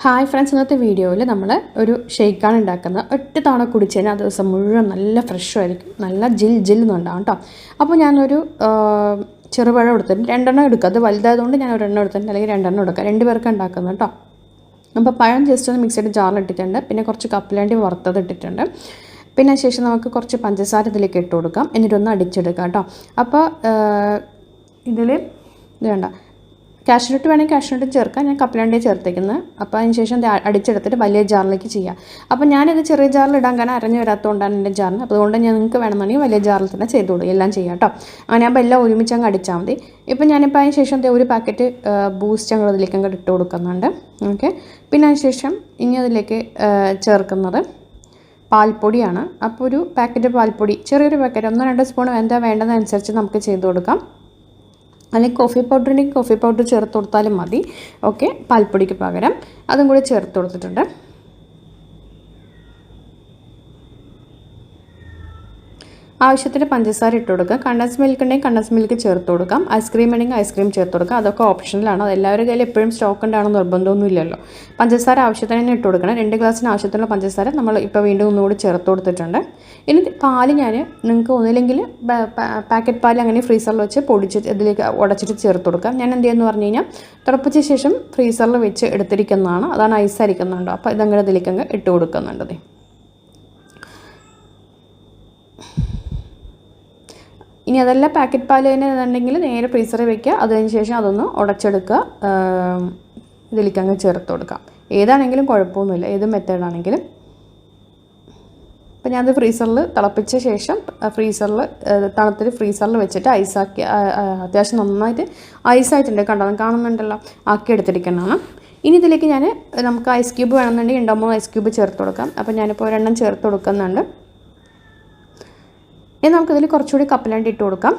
Hi friends ഇന്നത്തെ വീഡിയോയിൽ നമ്മൾ ഒരു ഷെയ്ക്കാണ് ഉണ്ടാക്കുന്നത്. ഒറ്റ തവണ കുടിച്ച് കഴിഞ്ഞാൽ ആ ദിവസം മുഴുവൻ നല്ല ഫ്രഷും ആയിരിക്കും. നല്ല ജിൽ ജിൽ എന്നുണ്ടാവും കേട്ടോ. അപ്പോൾ ഞാനൊരു ചെറുപഴം എടുത്തിട്ട് രണ്ടെണ്ണം എടുക്കുക അത് വലുതായതുകൊണ്ട് ഞാൻ ഒരെണ്ണം എടുത്തിട്ടുണ്ട് അല്ലെങ്കിൽ രണ്ടെണ്ണം എടുക്കുക രണ്ട് പേർക്ക് ഉണ്ടാക്കുന്നത് കേട്ടോ. അപ്പോൾ പഴം ജസ്റ്റ് ഒന്ന് മിക്സിയുടെ ജാറിൽ ഇട്ടിട്ടുണ്ട്. പിന്നെ കുറച്ച് കപ്പലണ്ടി വറുത്തത് ഇട്ടിട്ടുണ്ട്. പിന്നെ ശേഷം നമുക്ക് കുറച്ച് പഞ്ചസാര ഇതിലേക്ക് ഇട്ട് കൊടുക്കാം. എന്നിട്ടൊന്ന് അടിച്ചെടുക്കാം കേട്ടോ. അപ്പോൾ ഇതിൽ ഇത് വേണ്ട. കാഷ്നട്ട് വേണമെങ്കിൽ കാഷ്നട്ട് ചേർക്കാം. ഞാൻ കപ്പലണ്ടി ചേർത്തേക്കുന്നത്. അപ്പോൾ അതിന് ശേഷം അടിച്ചെടുത്തിട്ട് വലിയ ജാറിലേക്ക് ചെയ്യാം. അപ്പോൾ ഞാനിത് ചെറിയ ജാറിൽ ഇടാൻ കാരണം അരഞ്ഞു വരാത്തതുകൊണ്ടാണ് എന്റെ ജാറിന്. അപ്പോൾ അതുകൊണ്ട് ഞാൻ നിങ്ങൾക്ക് വേണമെന്നുണ്ടെങ്കിൽ വലിയ ജാറിൽ തന്നെ ചെയ്തോളൂ എല്ലാം ചെയ്യാം കേട്ടോ അങ്ങനെ ആകുമ്പോൾ എല്ലാം ഒരുമിച്ച് അങ്ങ് അടിച്ചാൽ മതി. ഇപ്പോൾ ഞാനിപ്പോൾ അതിന് ശേഷം ഒരു പാക്കറ്റ് ബൂസ്റ്റ് ഞങ്ങൾ അതിലേക്ക് അങ്ങോട്ട് ഇട്ട് കൊടുക്കുന്നുണ്ട്. ഓക്കെ. പിന്നെ അതിന് ശേഷം ഇനി അതിലേക്ക് ചേർക്കുന്നത് പാൽപ്പൊടിയാണ്. അപ്പോൾ ഒരു പാക്കറ്റ് പാൽപ്പൊടി ചെറിയൊരു പാക്കറ്റ് ഒന്നോ രണ്ടോ സ്പൂൺ എന്താ വേണ്ടതനുസരിച്ച് നമുക്ക് ചെയ്ത് കൊടുക്കാം. അല്ലെങ്കിൽ കോഫി ഉണ്ടെങ്കിൽ കോഫി പൗഡർ ചേർത്ത് കൊടുത്താലും മതി. ഓക്കെ പാൽപ്പൊടിക്ക് പകരം. അതും കൂടി ചേർത്ത് കൊടുത്തിട്ടുണ്ട്. ആവശ്യത്തിന് പഞ്ചസാര ഇട്ട് കൊടുക്കുക. കണ്ടൻസ് മിൽക്ക് ഉണ്ടെങ്കിൽ കണ്ടൻസ് മിൽക്ക് ചേർത്ത് കൊടുക്കാം. ഐസ്ക്രീം ഉണ്ടെങ്കിൽ ഐസ്ക്രീം ചേർത്ത് കൊടുക്കാം അതൊക്കെ ഓപ്ഷനിലാണ് അത് എല്ലാവരുടെ കയ്യിൽ എപ്പോഴും സ്റ്റോക്ക് ഉണ്ടാവണം നിർബന്ധമൊന്നും ഇല്ലല്ലോ. പഞ്ചസാര ആവശ്യത്തിന് തന്നെ ഇട്ട് കൊടുക്കണം. രണ്ട് ഗ്ലാസ്സിന് ആവശ്യത്തിനുള്ള പഞ്ചസാര നമ്മൾ ഇപ്പോൾ വീണ്ടും ഒന്നുകൂടി ചേർത്ത് കൊടുത്തിട്ടുണ്ട്. ഇനി പാൽ ഞാൻ നിങ്ങൾക്ക് ഒന്നില്ലെങ്കിൽ പാക്കറ്റ് പാൽ അങ്ങനെ ഫ്രീസറിൽ വെച്ച് പൊടിച്ച് ഇതിലേക്ക് ഉടച്ചിട്ട് ചേർത്ത് കൊടുക്കാം. ഞാൻ എന്ത് ചെയ്യുമെന്ന് പറഞ്ഞു കഴിഞ്ഞാൽ തിളപ്പിച്ച ശേഷം ഫ്രീസറിൽ വെച്ച് എടുത്തിരിക്കുന്നതാണ്. അതാണ് ഐസ് അരിക്കുന്നുണ്ടോ അപ്പോൾ ഇതങ്ങനെ ഇതിലേക്ക് അങ്ങ് ഇട്ട് കൊടുക്കുന്നുണ്ട് ഇനി അതല്ല പാക്കറ്റ് പാൽ തന്നെ എന്നുണ്ടെങ്കിൽ നേരെ ഫ്രീസറിൽ വെക്കുക. അതിന് ശേഷം അതൊന്ന് ഉടച്ചെടുക്കുക. ഇതിലേക്ക് അങ്ങ് ചേർത്ത് കൊടുക്കാം ഏതാണെങ്കിലും കുഴപ്പമൊന്നുമില്ല. ഏത് മെത്തേഡാണെങ്കിലും അപ്പോൾ ഞാനത് ഫ്രീസറിൽ തിളപ്പിച്ച ശേഷം ഫ്രീസറിൽ തണുത്തിട്ട് ഫ്രീസറിൽ വെച്ചിട്ട് ഐസാക്കി അത്യാവശ്യം നന്നായിട്ട് ഐസായിട്ടുണ്ട് കണ്ടോ? കാണുന്നുണ്ടല്ലോ. ആക്കി എടുത്തിരിക്കുന്നതാണ്. ഇനി ഇതിലേക്ക് ഞാൻ നമുക്ക് ഐസ് ക്യൂബ് വേണമെന്നുണ്ടെങ്കിൽ മൂന്നോ ഐസ് ക്യൂബ് ചേർത്ത് കൊടുക്കാം. അപ്പോൾ ഞാനിപ്പോൾ ഒരെണ്ണം ചേർത്ത് കൊടുക്കുന്നുണ്ട്. ഇനി നമുക്കിതിൽ കുറച്ചുകൂടി കപ്പലണ്ടി ഇട്ട് കൊടുക്കാം.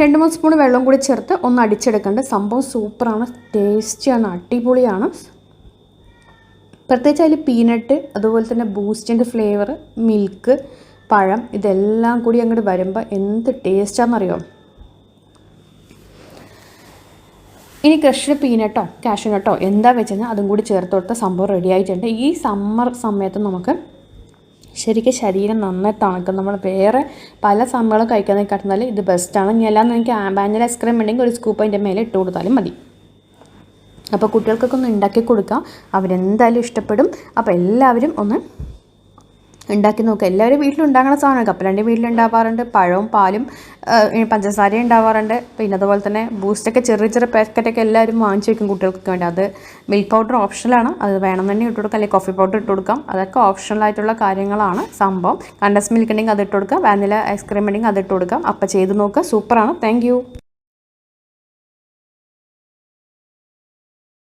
രണ്ട് മൂന്ന് സ്പൂൺ വെള്ളം കൂടി ചേർത്ത് ഒന്ന് അടിച്ചെടുക്കേണ്ട. സംഭവം സൂപ്പറാണ്. ടേസ്റ്റിയാണ്. അടിപൊളിയാണ്. പ്രത്യേകിച്ച് അതിൽ പീനട്ട് അതുപോലെ തന്നെ ബൂസ്റ്റിന്റെ ഫ്ലേവർ മിൽക്ക് പഴം ഇതെല്ലാം കൂടി അങ്ങോട്ട് വരുമ്പോൾ എന്ത് ടേസ്റ്റാണെന്നറിയോ ഇനി ക്രഷ്ഡ് പീനട്ടോ കാഷ്യൂനട്ടോ എന്താ വെച്ചാൽ അതും കൂടി ചേർത്ത് കൊടുത്ത സംഭവം റെഡി ആയിട്ടുണ്ട്. ഈ സമ്മർ സമയത്ത് നമുക്ക് ശരിക്കും ശരീരം നന്നായി തണുക്കും. നമ്മൾ വേറെ പല സമ്മറുകളും കഴിക്കുന്നതിനെക്കാട്ടുന്നാലും ഇത് ബെസ്റ്റാണ് ഇനി എല്ലാം എനിക്ക് വാനില ഐസ്ക്രീം ഉണ്ടെങ്കിൽ ഒരു സ്കൂപ്പ് അതിന്റെ മേലെ ഇട്ട് കൊടുത്താലും മതി. അപ്പോൾ കുട്ടികൾക്കൊക്കെ ഒന്ന് ഉണ്ടാക്കി കൊടുക്കാം. അവരെന്തായാലും ഇഷ്ടപ്പെടും. അപ്പോൾ എല്ലാവരും ഒന്ന് ഉണ്ടാക്കി നോക്കുക എല്ലാവരും വീട്ടിലുണ്ടാകുന്ന സാധനമാണ്. കപ്പലണ്ടി വീട്ടിലുണ്ടാവാറുണ്ട് പഴവും പാലും പഞ്ചസാരയും ഉണ്ടാവാറുണ്ട്. പിന്നെ അതുപോലെ തന്നെ ബൂസ്റ്റൊക്കെ ചെറിയ ചെറിയ പാക്കറ്റൊക്കെ എല്ലാവരും വാങ്ങിച്ചു വെക്കും കുട്ടികൾക്കൊക്കെ വേണ്ടി. അത് മിൽക്ക് പൗഡർ ഓപ്ഷണലാണ് അത് വേണം തന്നെ ഇട്ട് കൊടുക്കാം. അല്ലെങ്കിൽ കോഫി പൗഡർ ഇട്ട് കൊടുക്കാം. അതൊക്കെ ഓപ്ഷണലായിട്ടുള്ള കാര്യങ്ങളാണ് സംഭവം. കണ്ടസ് മിൽക്ക് ഉണ്ടെങ്കിൽ അത് ഇട്ട് കൊടുക്കാം. വാനില ഐസ്ക്രീം ഉണ്ടെങ്കിൽ അത് ഇട്ട് കൊടുക്കാം. അപ്പോൾ ചെയ്ത് നോക്കുക സൂപ്പറാണ് താങ്ക്